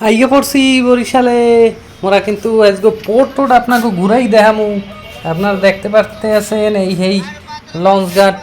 আইয়ে পড়ছি বরিশালে। মোরা কিন্তু আজকে পোর্ট টোট আপনাকে ঘুরাই দেখামু। আপনারা দেখতে পারতে আছেন এই এই লঞ্চ ঘাট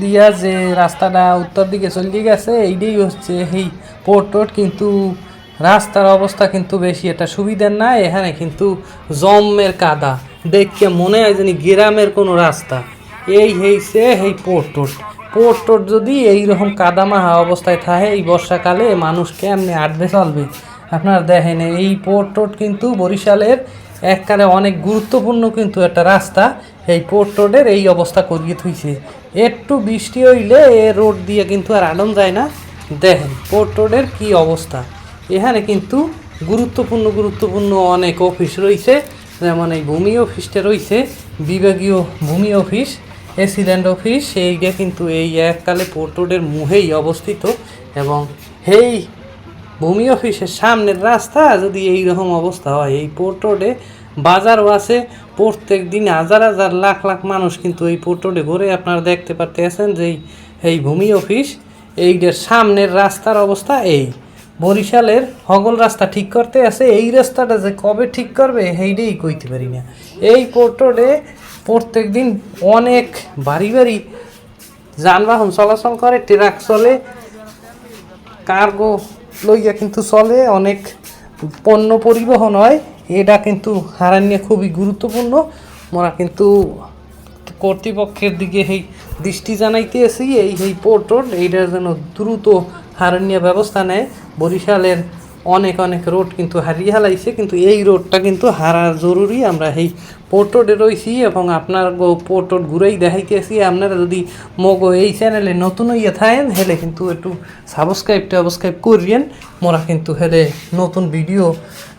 দিয়া যে রাস্তাটা উত্তর দিকে চলে গেছে, এইটাই হচ্ছে এই পোর্ট টোট কিন্তু রাস্তার অবস্থা কিন্তু বেশি একটা সুবিধার না এখানে কিন্তু জমের কাদা। দেখকে মনে হয় জানি গ্রামের কোনো রাস্তা। এই হইছে এই পোর্ট টোট পোর্ট টোট যদি এইরকম কাদামাহা অবস্থায় থাকে এই বর্ষাকালে মানুষ কেমনে আটবে চলবে আপনারা দেখেন, এই পোর্ট কিন্তু বরিশালের এককালে অনেক গুরুত্বপূর্ণ কিন্তু একটা রাস্তা। এই পোর্ট রোডের এই অবস্থা করিয়ে থুইছে। একটু বৃষ্টি হইলে এ রোড দিয়ে কিন্তু আর আনন যায় না। দেখেন, পোর্ট রোডের কি অবস্থা। এখানে কিন্তু গুরুত্বপূর্ণ গুরুত্বপূর্ণ অনেক অফিস রয়েছে যেমন এই ভূমি অফিসটা রয়েছে বিভাগীয় ভূমি অফিস এসিডেন্ট অফিস। এইটা কিন্তু এই এককালে পোর্ট রোডের মুহেই অবস্থিত এবং এই ভূমি অফিসের সামনের রাস্তা যদি এই রকম অবস্থা হয়, এই পোর্ট রোডে বাজারও আছে। প্রত্যেক দিন হাজার হাজার লাখ লাখ মানুষ কিন্তু এই পোর্ট রোডে ঘুরে আপনারা দেখতে পারতে আছেন যে এই- ভূমি অফিস, এইটার সামনের রাস্তার অবস্থা এই। বরিশালের হগল রাস্তা ঠিক করতে আছে, এই রাস্তাটা যে কবে ঠিক করবে এইটাই কইতে পারি না। এই পোর্ট রোডে প্রত্যেক দিন অনেক বাড়ি বাড়ি যানবাহন চলাচল করে, ট্রাক চলে কার্গো লইয়া কিন্তু চলে, অনেক পণ্য পরিবহন হয়। এটা কিন্তু হারান নিয়ে খুবই গুরুত্বপূর্ণ। মোরা কিন্তু কর্তৃপক্ষের দিকে এই দৃষ্টি জানাইতেছি এই এই পোর্ট রোড এইটার যেন দ্রুত হারান্যা ব্যবস্থা নেয়। বরিশালের অনেক অনেক রোড কিন্তু হারিয়ে হালাইছে কিন্তু এই রোডটা কিন্তু হারা জরুরি। আমরা এই পোর্ট রয়েছি এবং আপনার গো পোর্ট রোড ঘুরেই দেখাইতেছি। আপনারা যদি মগো এই চ্যানেলে নতুন হইয়া থাকেন হেলে কিন্তু একটু সাবস্ক্রাইব টাবস্ক্রাইব করিয়েন। মোরা কিন্তু হেলে নতুন ভিডিও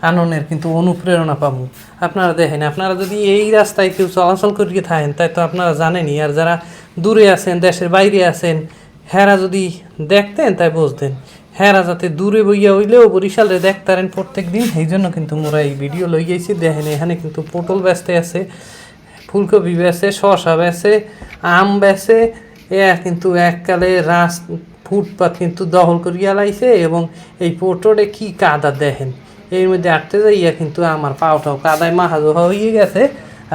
আননের কিন্তু অনুপ্রেরণা পাবো আপনারা দেখেন, আপনারা যদি এই রাস্তায় কেউ চলাচল করিয়ে থাকেন, তাই তো আপনারা জানেনই। আর যারা দূরে আছেন, দেশের বাইরে আছেন, হেরা যদি দেখতেন, তাই বুঝতেন। হেরা যাতে দূরে বইয়া হইলেও বরিশালে দেখতারেন প্রত্যেক দিন এই জন্য কিন্তু মোরা এই ভিডিও লই গেছি দেখেন, এখানে কিন্তু পটল ব্যস্ত আছে, ফুলকপি বেছে শশা বেছে আম বেছে এ কিন্তু এককালে রাস ফুটপাত কিন্তু দখল করিয়া লাইছে এবং এই পোর্টরে কি কাদা দেখেন। এর মধ্যে আটতে যাইয়া কিন্তু আমার পাওটাও কাদায় মাহাজো হয়ে গেছে।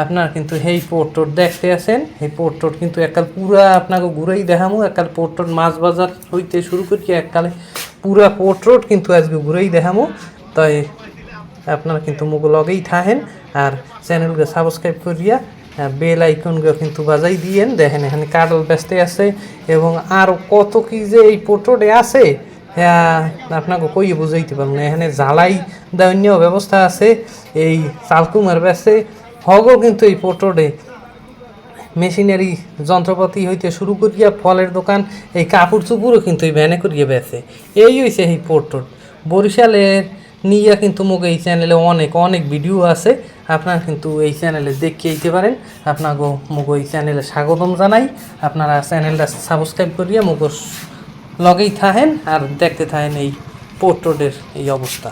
আপনার কিন্তু এই পোর্টর দেখতে আছেন। এই পোর্টর কিন্তু এককাল পুরা আপনাকে ঘুরেই দেখামু। এককাল পোর্টর মাছ বাজার হইতে শুরু করি, এককালে পুরা পোর্ট কিন্তু আজকে ঘুরেই দেখামু। তাই আপনারা কিন্তু মুগ লগেই থাহেন আর চ্যানেলকে সাবস্ক্রাইব করিয়া বেল আইকনকে কিন্তু বাজাই দিয়েন। দেখেন এখানে কাডল ব্যস্ত আছে এবং আর কত কি যে এই পোর্ট্রোডে আছে হ্যাঁ আপনাকে কইয়ে বুঝাইতে পারব না। এখানে জ্বালাই দেওয়ার ব্যবস্থা আছে, এই চালকুমার ব্যস্তে হগও কিন্তু এই পোর্ট্রোডে মেশিনারি যন্ত্রপাতি হইতে শুরু করিয়া ফলের দোকান, এই কাপড় চুপুরও কিন্তু এই ভ্যানে করিয়া বেছে এই হইছে এই পোর্টর বরিশালের নিয়ে কিন্তু মোক এই চ্যানেলে অনেক অনেক ভিডিও আছে। আপনারা কিন্তু এই চ্যানেলে দেখিয়ে দিতে পারেন। আপনাকে মোক এই চ্যানেলে স্বাগতম জানাই। আপনারা চ্যানেলটা সাবস্ক্রাইব করিয়া মোক লগেই থাকেন আর দেখতে থাকেন এই পোর্ট্রোডের এই অবস্থা।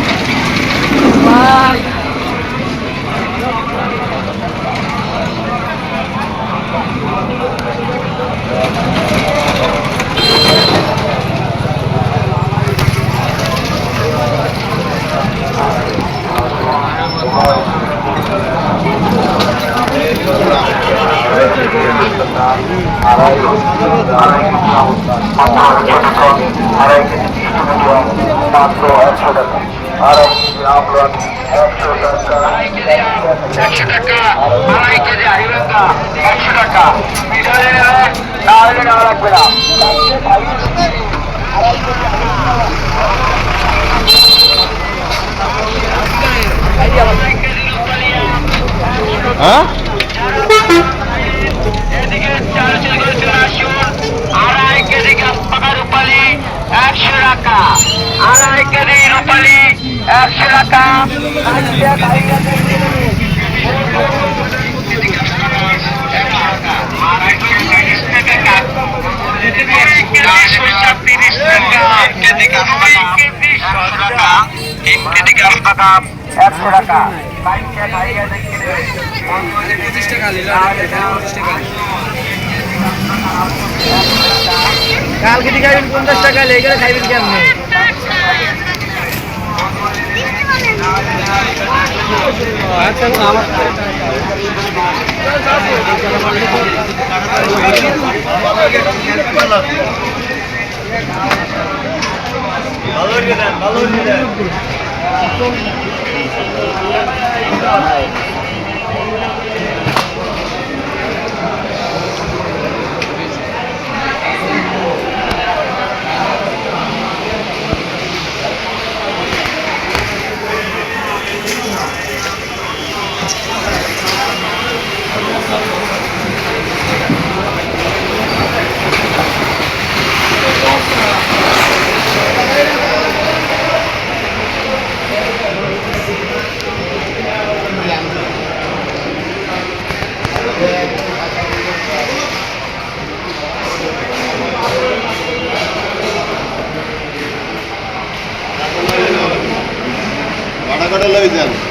মাত্র একশো টাকা। কেজি আমলন একশো টাকা। একশো টাকা। আড়াই কেজি হাইবেঙ্গা একশো টাকা। পিছনে না হলে নেওয়া লাগবে না আড়াই কেজি রূপালিয়া হ্যাঁ এদিকে চার চলে চলে আসুন আড়াই কেজি গাছ পাকা রূপালি একশো টাকা আড়াই কেজি রূপালি একশো টাকা আজকে খাইয়ে আড়াই কেজি তিরিশ টাকা সরষা তিরিশ টাকা কেজি গাছ পাকা একশো টাকা তিন কেজি গাছ পাকা একশো টাকা। খাইয়ে খাইয়ে দেখি কালকে দিকে খাইবেন পঞ্চাশ টাকা লেগে খাইবেন কেমনে? Kaloriden, kaloriden. লই যান